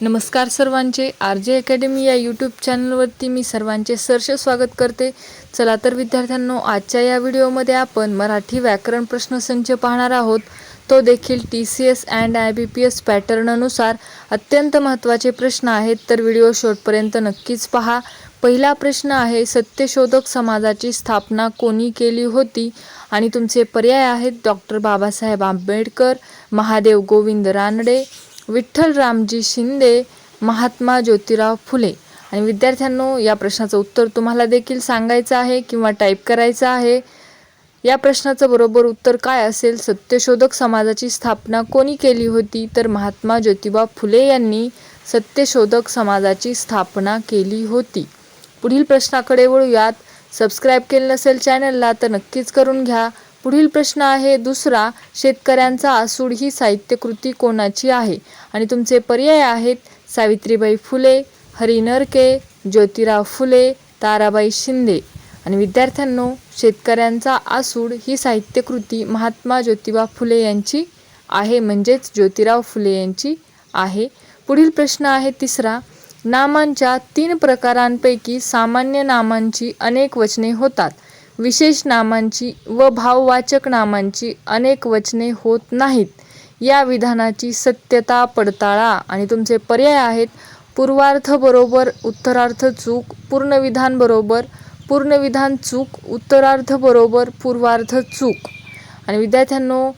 नमस्कार सर्वांचे. R J academy या यूट्यूब चॅनलवरती मी सर्वांचे सहर्ष स्वागत करते. चला तर विद्यार्थ्यांनो आजच्या या व्हिडिओमध्ये आपण मराठी व्याकरण प्रश्नसंच पाहणार आहोत. तो देखील T C S and I B P S पॅटर्ननुसार अत्यंत महत्त्वाचे प्रश्न आहेत तर व्हिडिओ शॉर्टपर्यंत नक्कीच पहा. पहिला प्रश्न आहे सत्यशोधक समाजाची स्थापना कोणी केली होती? आणि तुमचे पर्याय आहेत डॉक्टर बाबासाहेब आंबेडकर महादेव गोविंद रानडे विठ्ठल रामजी शिंदे महात्मा ज्योतिराव फुले. आणि विद्यार्थ्यांनो या प्रश्नाचं उत्तर तुम्हाला देखील सांगायचं आहे किंवा टाईप करायचं आहे. या प्रश्नाचं बरोबर उत्तर काय असेल? सत्यशोधक समाजाची स्थापना कोणी केली होती? तर महात्मा ज्योतिबा फुले यांनी सत्यशोधक समाजाची स्थापना केली होती. पुढील प्रश्नाकडे वळूयात. सबस्क्राईब केलं नसेल चॅनलला तर नक्कीच करून घ्या. पुढील प्रश्न आहे दुसरा शेतकऱ्यांचा आसूड ही साहित्यकृती कोणाची आहे? आणि तुमचे पर्याय आहेत सावित्रीबाई फुले हरी नरके ज्योतिराव फुले ताराबाई शिंदे. आणि विद्यार्थ्यांनो शेतकऱ्यांचा आसूड ही साहित्यकृती महात्मा ज्योतिबा फुले यांची आहे म्हणजेच ज्योतिराव फुले यांची आहे. पुढील प्रश्न आहे तिसरा नामांच्या तीन प्रकारांपैकी सामान्य नामांची अनेक वचने होतात. विशेष नामांची व भाववाचक नामांची अनेक वचने होत नाहीत. या विधानाची सत्यता पडताळा आणि तुमचे पर्याय आहेत. पूर्वार्थ बरोबर उत्तरार्थ चूक पूर्ण विधान बरोबर पूर्ण विधान चूक उत्तरार्थ बरोबर पूर्वार्थ चूक. आणि विद्यार्थ्यांनो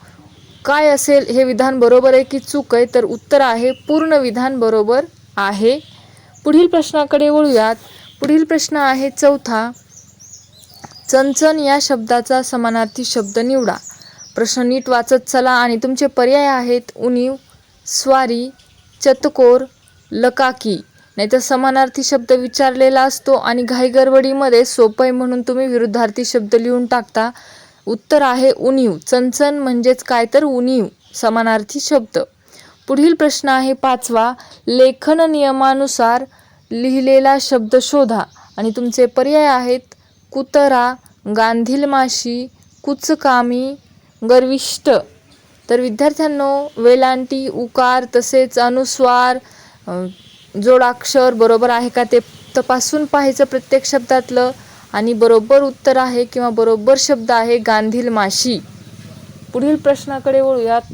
काय असेल हे विधान बरोबर आहे की चूक आहे तर उत्तर आहे पूर्ण विधान बरोबर आहे. पुढील प्रश्नाकडे वळूयात. पुढील प्रश्न आहे चौथा. चणचण या शब्दाचा समानार्थी शब्द निवडा. प्रश्न नीट वाचत चला आणि तुमचे पर्याय आहेत उणीव स्वारी चतकोर लकाकी. नाहीतर समानार्थी शब्द विचारलेला असतो आणि घाईगडबडीमध्ये सोपय म्हणून तुम्ही विरुद्धार्थी शब्द लिहून टाकता. उत्तर आहे उणीव. चणचण म्हणजेच काय तर उणीव समानार्थी शब्द. पुढील प्रश्न आहे पाचवा. लेखन नियमानुसार लिहिलेला शब्द शोधा आणि तुमचे पर्याय आहेत कुतरा गांधील माशी कुचकामी गर्विष्ट. तर विद्यार्थ्यांनो वेलांटी उकार तसेच अनुस्वार जोडाक्षर बरोबर आहे का ते तपासून पाहायचं प्रत्येक शब्दातलं. आणि बरोबर उत्तर आहे किंवा बरोबर शब्द आहे गांधील माशी पुढील प्रश्नाकडे वळूयात.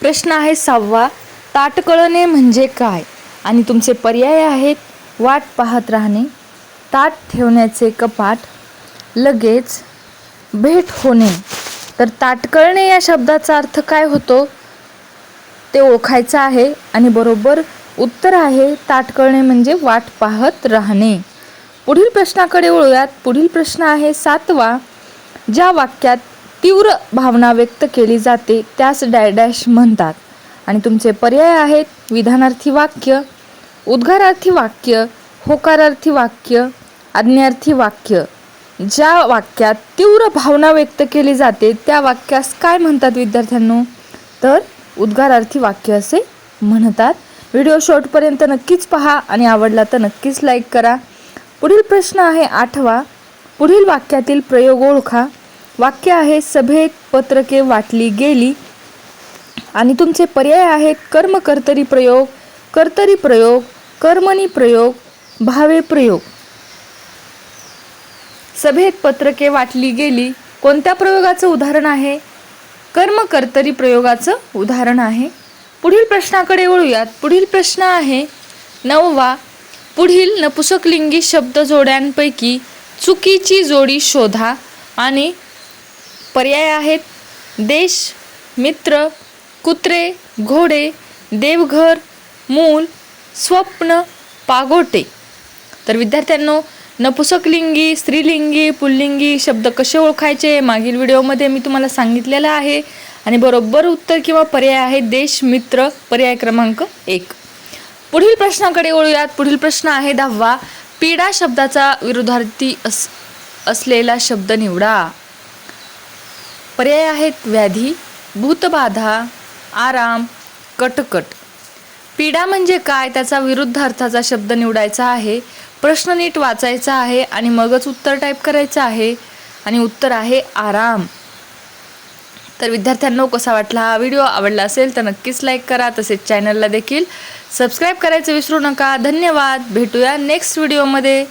प्रश्न आहे सहावा ताटकळणे म्हणजे काय? आणि तुमचे पर्याय आहेत वाट पाहत राहणे. ताट ठेवण्याचे कपाट लगेच भेट होणे. तर ताटकळणे या शब्दाचा अर्थ काय होतो? ते ओळखायचं आहे आणि बरोबर उत्तर आहे ताटकळणे म्हणजे वाट पाहत राहणे. पुढील प्रश्नाकडे वळूयात. पुढील प्रश्न आहे सातवा ज्या वाक्यात तीव्र भावना व्यक्त केली जाते त्यास डॅडॅश म्हणतात. आणि तुमचे पर्याय आहेत विधानार्थी वाक्य उद्गारार्थी वाक्य होकारार्थी वाक्य आज्ञार्थी वाक्य. ज्या वाक्यात तीव्र भावना व्यक्त केली जाते त्या वाक्यास काय म्हणतात विद्यार्थ्यांनो? तर उद्गारार्थी वाक्य असे म्हणतात. व्हिडिओ शॉर्टपर्यंत नक्कीच पहा आणि आवडला तर नक्कीच लाईक करा. पुढील प्रश्न आहे आठवा. पुढील वाक्यातील प्रयोग ओळखा. वाक्य आहे सभेत पत्रके वाटली गेली. आणि तुमचे पर्याय आहेत कर्म कर्तरी प्रयोग कर्तरी प्रयोग कर्मणी प्रयोग भावे प्रयोग. सभेत पत्रके वाटली गेली कोणत्या प्रयोगाचं उदाहरण आहे? कर्म कर्तरी प्रयोगाचं उदाहरण आहे. पुढील प्रश्नाकडे वळूयात. पुढील प्रश्न आहे नववा पुढील नपुसकलिंगी शब्द जोड्यांपैकी चुकीची जोडी शोधा आणि पर्याय आहेत. देश मित्र कुत्रे घोडे देवघर मूल स्वप्न पागोटे. तर विद्यार्थ्यांनो नपुसकलिंगी स्त्रीलिंगी पुल्लिंगी शब्द कसे ओळखायचे मागील व्हिडिओमध्ये मी तुम्हाला सांगितलेलं आहे. आणि बरोबर उत्तर किंवा पर्याय आहे देश मित्र पर्याय क्रमांक एक. पुढील प्रश्नाकडे वळूयात. पुढील प्रश्न आहे दहावा. पीडा शब्दाचा विरुद्धार्थी अस असलेला शब्द निवडा. पर्याय आहेत व्याधी भूतबाधा आराम कटकट. पीडा म्हणजे काय? त्याचा विरुद्ध अर्थाचा शब्द निवडायचा आहे. प्रश्न नीट वाचायचा आहे आणि मगच उत्तर टाईप करायचं आहे आणि उत्तर आहे आराम. तर विद्यार्थ्यांनो कसा वाटला हा व्हिडिओ आवडला असेल तर नक्कीच लाईक करा. तसेच चॅनलला देखील सबस्क्राईब करायचं विसरू नका. धन्यवाद. भेटूया नेक्स्ट व्हिडिओमध्ये